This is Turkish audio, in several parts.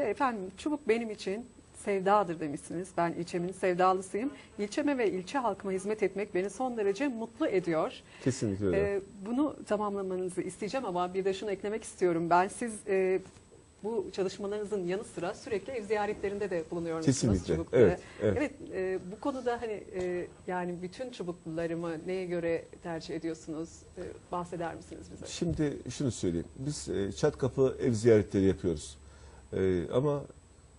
de efendim çubuk benim için sevdadır demişsiniz. Ben ilçemin sevdalısıyım. İlçeme ve ilçe halkıma hizmet etmek beni son derece mutlu ediyor. Kesinlikle öyle. Ee, bunu tamamlamanızı isteyeceğim ama bir de şunu eklemek istiyorum. Ben siz e, bu çalışmalarınızın yanı sıra sürekli ev ziyaretlerinde de bulunuyorsunuz. Kesinlikle, çubuklara. evet, evet. Evet, e, bu konuda hani e, yani bütün çubuklularımı neye göre tercih ediyorsunuz? E, bahseder misiniz bize? Şimdi şunu söyleyeyim. Biz e, çat kapı ev ziyaretleri yapıyoruz. E, ama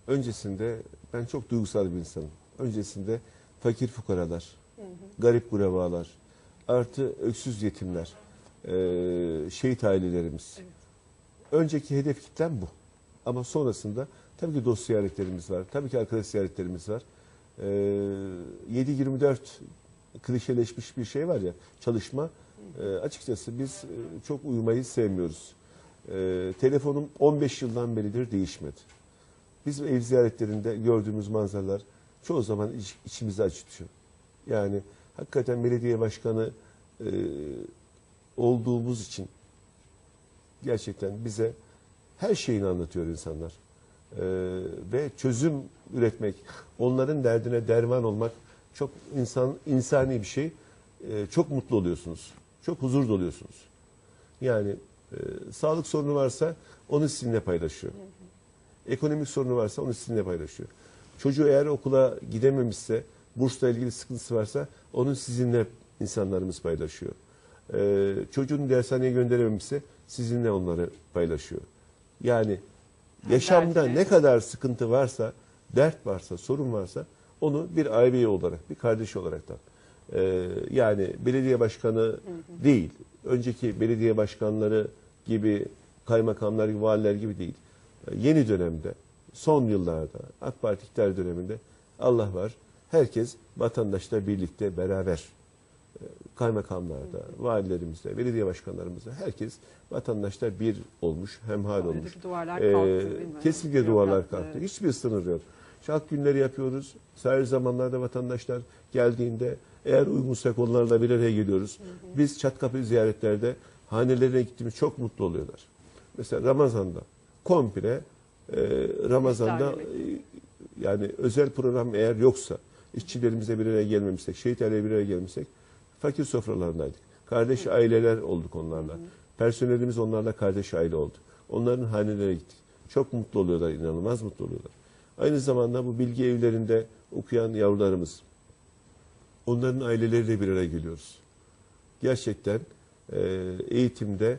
öncesinde ben çok duygusal bir insanım. Öncesinde fakir fukaralar, garip gurebalar, artı öksüz yetimler, e, şehit ailelerimiz. Evet. Önceki hedef kitlem bu. Ama sonrasında tabii ki dost ziyaretlerimiz var. Tabii ki arkadaş ziyaretlerimiz var. E, 7-24 klişeleşmiş bir şey var ya çalışma. E, açıkçası biz e, çok uyumayı sevmiyoruz. E, telefonum 15 yıldan beridir değişmedi. Biz ev ziyaretlerinde gördüğümüz manzaralar çoğu zaman iç, içimizi acıtıyor. Yani hakikaten belediye başkanı e, olduğumuz için gerçekten bize her şeyini anlatıyor insanlar. E, ve çözüm üretmek, onların derdine derman olmak çok insan insani bir şey. E, çok mutlu oluyorsunuz. Çok huzur doluyorsunuz. Yani e, sağlık sorunu varsa onu sizinle paylaşıyor. Ekonomik sorunu varsa onu sizinle paylaşıyor. Çocuğu eğer okula gidememişse, bursla ilgili sıkıntısı varsa onu sizinle insanlarımız paylaşıyor. Ee, çocuğunu dershaneye gönderememişse sizinle onları paylaşıyor. Yani yaşamda ne kadar sıkıntı varsa, dert varsa, sorun varsa onu bir aileyi olarak, bir kardeş olarak da ee, yani belediye başkanı değil, önceki belediye başkanları gibi, kaymakamlar gibi, valiler gibi değil. Ee, Yeni dönemde, son yıllarda, AK Parti iktidar döneminde Allah var. Herkes vatandaşla birlikte beraber e, kaymakamlarda, valilerimizde, belediye başkanlarımızda herkes vatandaşlar bir olmuş, hemhal olmuş. Duvarlar Ee, kalktı, mi? kesinlikle duvarlar kalktı. Hiçbir sınır yok. Şark günleri yapıyoruz. Sahil zamanlarda vatandaşlar geldiğinde eğer uygunsak onlarla bir araya geliyoruz. Biz Çatkapı ziyaretlerde hanelerine gittiğimiz çok mutlu oluyorlar. Mesela Ramazan'da komple e, Ramazan'da e, yani özel program eğer yoksa işçilerimizle bir araya gelmemişsek, şehit aileyle bir araya gelmişsek fakir sofralarındaydık. Kardeş aileler olduk onlarla. Personelimiz onlarla kardeş aile oldu. Onların hanelerine gittik. Çok mutlu oluyorlar, inanılmaz mutlu oluyorlar. Aynı zamanda bu bilgi evlerinde okuyan yavrularımız, onların aileleriyle bir araya geliyoruz. Gerçekten eğitimde